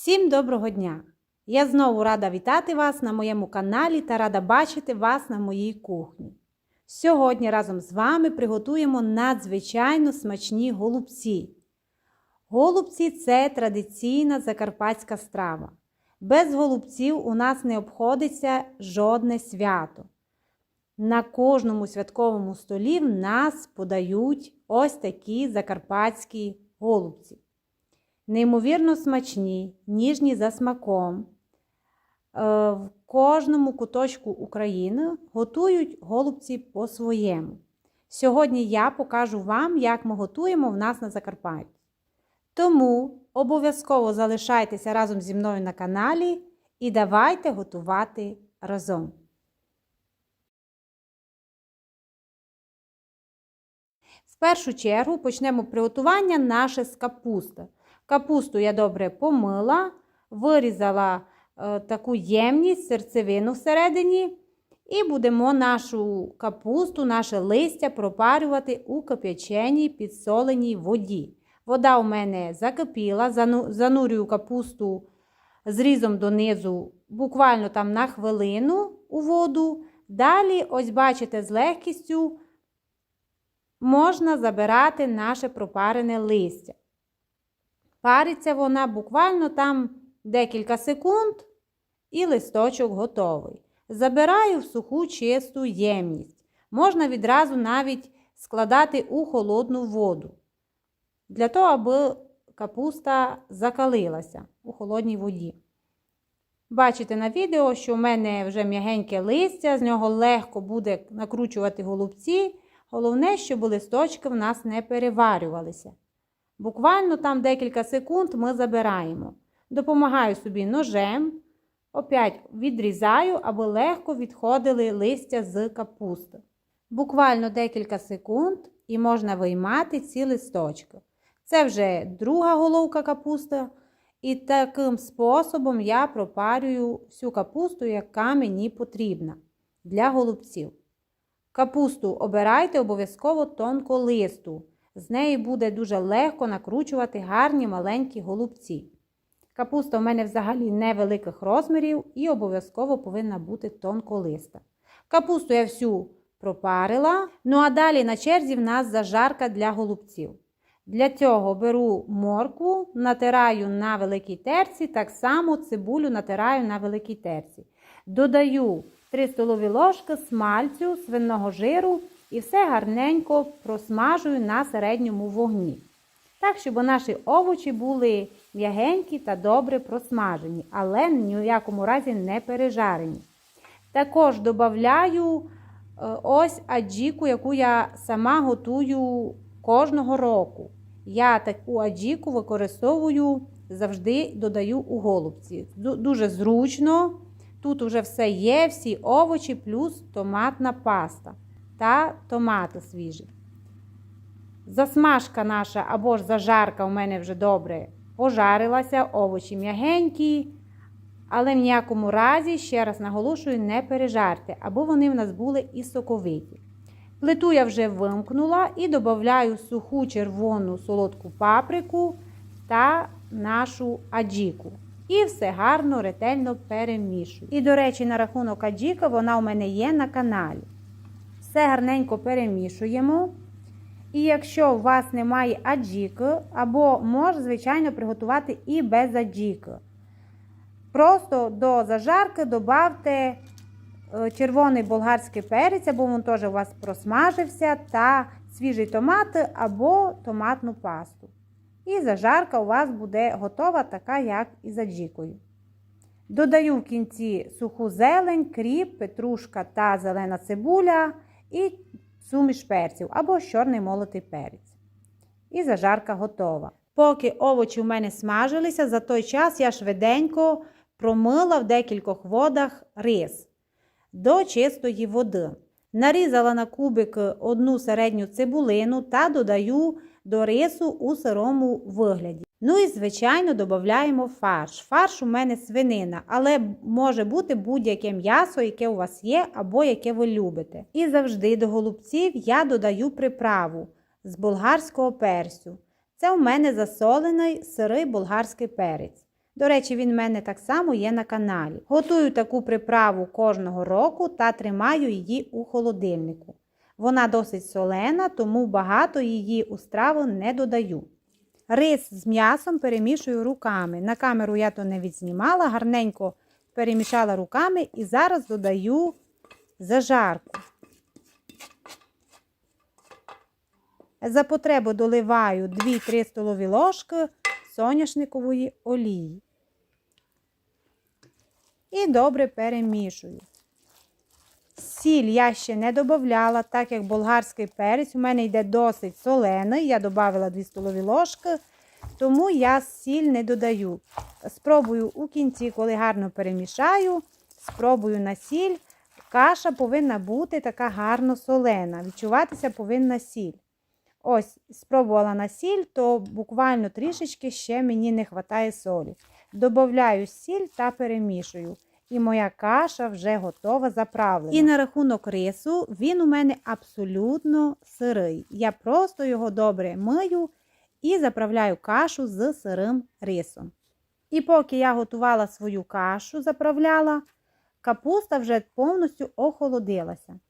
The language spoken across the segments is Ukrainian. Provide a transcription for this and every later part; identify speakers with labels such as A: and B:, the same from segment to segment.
A: Всім доброго дня! Я знову рада вітати вас на моєму каналі та рада бачити вас на моїй кухні. Сьогодні разом з вами приготуємо надзвичайно смачні голубці. Голубці це традиційна закарпатська страва. Без голубців у нас не обходиться жодне свято. На кожному святковому столі в нас подають ось такі закарпатські голубці. Неймовірно смачні, ніжні за смаком. Е, В кожному куточку України готують голубці по-своєму. Сьогодні я покажу вам, як ми готуємо в нас на Закарпатті. Тому обов'язково залишайтеся разом зі мною на каналі і давайте готувати разом. В першу чергу почнемо приготування наше з капусти. Капусту я добре помила, вирізала е, таку ємність, серцевину всередині, і будемо нашу капусту, наше листя пропарювати у кип'яченій підсоленій воді. Вода у мене закипіла, занурюю капусту зрізом донизу, буквально там на хвилину у воду. Далі, ось бачите, з легкістю можна забирати наше пропарене листя. Париться вона буквально там декілька секунд, і листочок готовий. Забираю в суху чисту ємність. Можна відразу навіть складати у холодну воду. Для того, аби капуста закалилася у холодній воді. Бачите на відео, що в мене вже м'ягеньке листя, з нього легко буде накручувати голубці. Головне, щоб листочки в нас не переварювалися. Буквально там декілька секунд ми забираємо. Допомагаю собі ножем, опять відрізаю, аби легко відходили листя з капусти. Буквально декілька секунд і можна виймати ці листочки. Це вже друга головка капусти. І таким способом я пропарюю всю капусту, яка мені потрібна для голубців. Капусту обирайте обов'язково тонко листу. З неї буде дуже легко накручувати гарні маленькі голубці. Капуста у мене взагалі невеликих розмірів і обов'язково повинна бути тонколиста. Капусту я всю пропарила. Ну а далі на черзі в нас зажарка для голубців. Для цього беру моркву, натираю на великій терці, так само цибулю натираю на великій терці. Додаю 3 столові ложки смальцю, свиного жиру і все гарненько просмажую на середньому вогні. Так, щоб наші овочі були м'ягенькі та добре просмажені, але ні в якому разі не пережарені. Також додаю ось аджіку, яку я сама готую кожного року. Я таку аджіку використовую завжди додаю у голубці. Дуже зручно. Тут вже все є, всі овочі, плюс томатна паста та томати свіжі. Засмажка наша або ж зажарка у мене вже добре пожарилася, овочі м'ягенькі. Але в ніякому разі, ще раз наголошую, не пережарте, або вони в нас були і соковиті. Плиту я вже вимкнула і додаю суху червону солодку паприку та нашу аджіку. І все гарно, ретельно перемішую. І, до речі, на рахунок аджіка вона у мене є на каналі. Все гарненько перемішуємо. І якщо у вас немає аджіки, або можна, звичайно, приготувати і без аджіки. Просто до зажарки додавте червоний болгарський перець, або він теж у вас просмажився, та свіжий томат або томатну пасту. І зажарка у вас буде готова, така, як і за джікою. Додаю в кінці суху зелень, кріп, петрушка та зелена цибуля і суміш перців або чорний молотий перець. І зажарка готова. Поки овочі у мене смажилися, за той час я швиденько промила в декількох водах рис до чистої води. Нарізала на кубики одну середню цибулину та додаю до рису у сирому вигляді. Ну і, звичайно, додаємо фарш. Фарш у мене свинина, але може бути будь-яке м'ясо, яке у вас є, або яке ви любите. І завжди до голубців я додаю приправу з болгарського перцю. Це у мене засолений сирий болгарський перець. До речі, він в мене так само є на каналі. Готую таку приправу кожного року та тримаю її у холодильнику. Вона досить солена, тому багато її у страву не додаю. Рис з м'ясом перемішую руками. На камеру я то не відзнімала, гарненько перемішала руками і зараз додаю зажарку. За потребу доливаю 2-3 столові ложки соняшникової олії. І добре перемішую. Сіль я ще не додавала, так як болгарський перець у мене йде досить солений. Я додала 2 столові ложки, тому я сіль не додаю. Спробую у кінці, коли гарно перемішаю, спробую на сіль. Каша повинна бути така гарно солена. Відчуватися повинна сіль. Ось, спробувала на сіль, то буквально трішечки ще мені не вистачає солі. Добавляю сіль та перемішую. І моя каша вже готова заправлена. І на рахунок рису, він у мене абсолютно сирий. Я просто його добре мию і заправляю кашу з сирим рисом. І поки я готувала свою кашу, заправляла, капуста вже повністю охолодилася.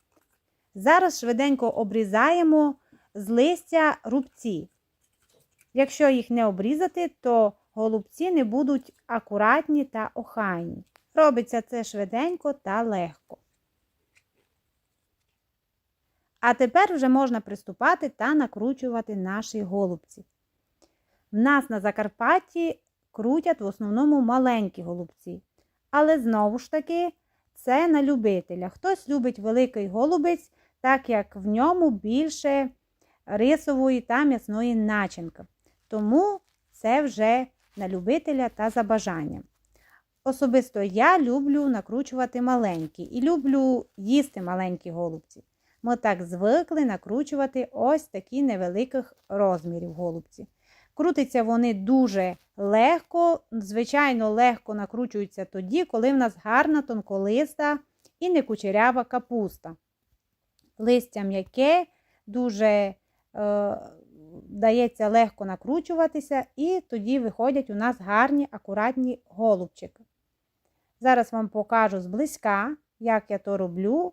A: Зараз швиденько обрізаємо з листя рубці. Якщо їх не обрізати, то голубці не будуть акуратні та охайні. Робиться це швиденько та легко. А тепер вже можна приступати та накручувати наші голубці. В нас на Закарпатті крутять в основному маленькі голубці. Але знову ж таки, це на любителя. Хтось любить великий голубець, так як в ньому більше рисової та м'ясної начинки. Тому це вже на любителя та за бажанням. Особисто я люблю накручувати маленькі і люблю їсти маленькі голубці. Ми так звикли накручувати ось такі невеликих розмірів голубці. Крутиться вони дуже легко, звичайно, легко накручуються тоді, коли в нас гарна тонколиста і не кучерява капуста. Листя м'яке, дуже е, дається легко накручуватися, і тоді виходять у нас гарні, акуратні голубчики. Зараз вам покажу зблизька, як я то роблю.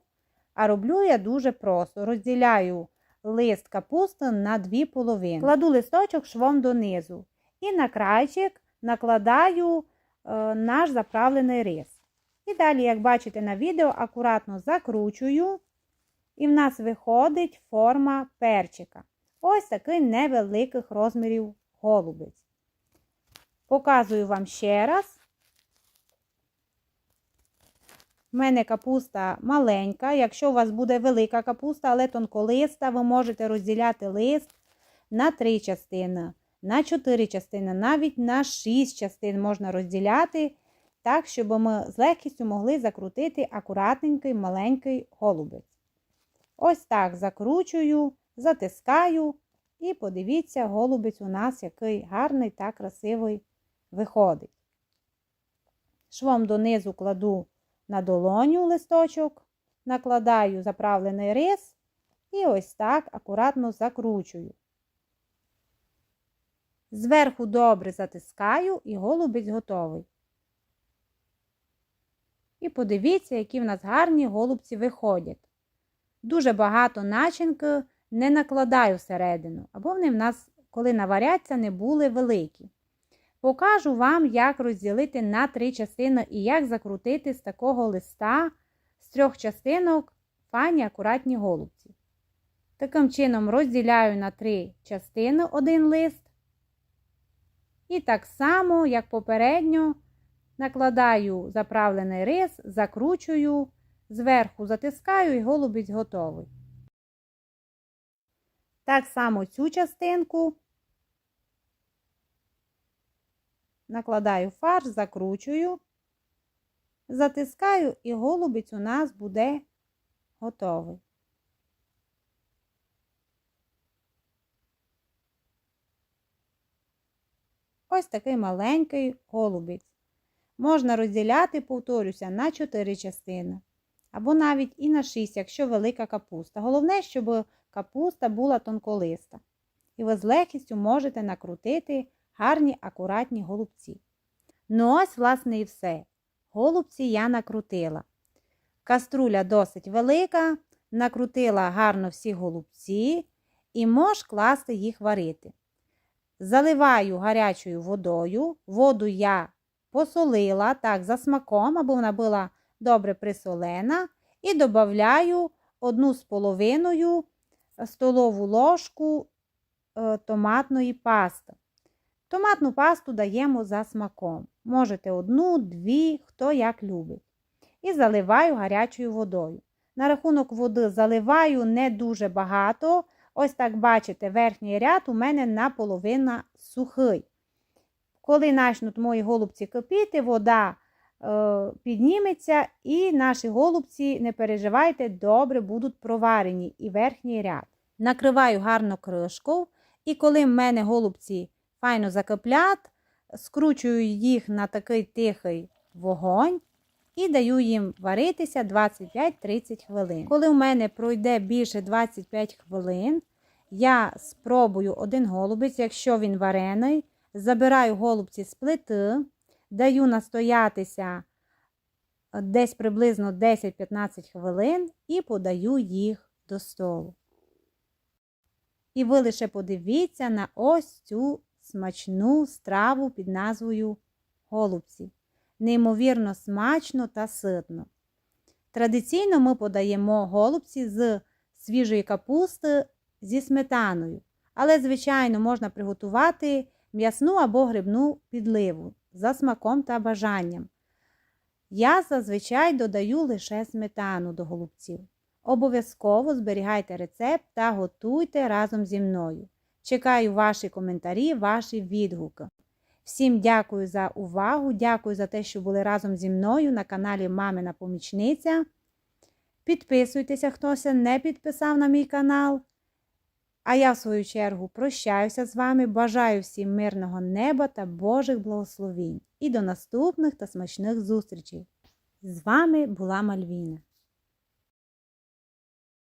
A: А роблю я дуже просто. Розділяю лист капусти на дві половини. Кладу листочок швом донизу. І на крайчик накладаю е, наш заправлений рис. І далі, як бачите на відео, акуратно закручую. І в нас виходить форма перчика. Ось такий невеликих розмірів голубець. Показую вам ще раз. У мене капуста маленька. Якщо у вас буде велика капуста, але тонколиста, ви можете розділяти лист на три частини, на чотири частини, навіть на шість частин можна розділяти, так, щоб ми з легкістю могли закрутити акуратненький маленький голубець. Ось так закручую, затискаю, і подивіться, голубець у нас який гарний та красивий виходить. Швом донизу кладу на долоню листочок, накладаю заправлений рис і ось так акуратно закручую. Зверху добре затискаю і голубець готовий. І подивіться, які в нас гарні голубці виходять. Дуже багато начинки не накладаю всередину, або вони в нас, коли наваряться, не були великі. Покажу вам, як розділити на три частини і як закрутити з такого листа з трьох частинок файні акуратні голубці. Таким чином розділяю на три частини один лист. І так само, як попередньо, накладаю заправлений рис, закручую, зверху затискаю і голубець готовий. Так само цю частинку накладаю фарш, закручую, затискаю і голубець у нас буде готовий. Ось такий маленький голубець. Можна розділяти, повторюся, на 4 частини. Або навіть і на 6, якщо велика капуста. Головне, щоб капуста була тонколиста. І ви з легкістю можете накрутити гарні акуратні голубці. Ну ось, власне, і все. Голубці я накрутила. Каструля досить велика, накрутила гарно всі голубці і можеш класти їх варити. Заливаю гарячою водою. Воду я посолила так за смаком, аби вона була добре присолена. І додаю одну з половиною столову ложку е, томатної пасти. Томатну пасту даємо за смаком. Можете одну, дві, хто як любить. І заливаю гарячою водою. На рахунок води заливаю не дуже багато. Ось так бачите, верхній ряд у мене наполовина сухий. Коли почнуть мої голубці кипіти, вода е, підніметься, і наші голубці, не переживайте, добре будуть проварені і верхній ряд. Накриваю гарно кришкою, і коли в мене голубці файно закиплять, скручую їх на такий тихий вогонь і даю їм варитися 25-30 хвилин. Коли в мене пройде більше 25 хвилин, я спробую один голубець, якщо він варений, забираю голубці з плити, даю настоятися десь приблизно 10-15 хвилин і подаю їх до столу. І ви лише подивіться на ось цю смачну страву під назвою голубці. Неймовірно смачно та ситно. Традиційно ми подаємо голубці з свіжої капусти зі сметаною, але, звичайно, можна приготувати м'ясну або грибну підливу за смаком та бажанням. Я зазвичай додаю лише сметану до голубців. Обов'язково зберігайте рецепт та готуйте разом зі мною. Чекаю ваші коментарі, ваші відгуки. Всім дякую за увагу, дякую за те, що були разом зі мною на каналі Мамина Помічниця. Підписуйтеся, хтось не підписав на мій канал. А я, в свою чергу, прощаюся з вами, бажаю всім мирного неба та Божих благословінь. І до наступних та смачних зустрічей. З вами була Мальвіна.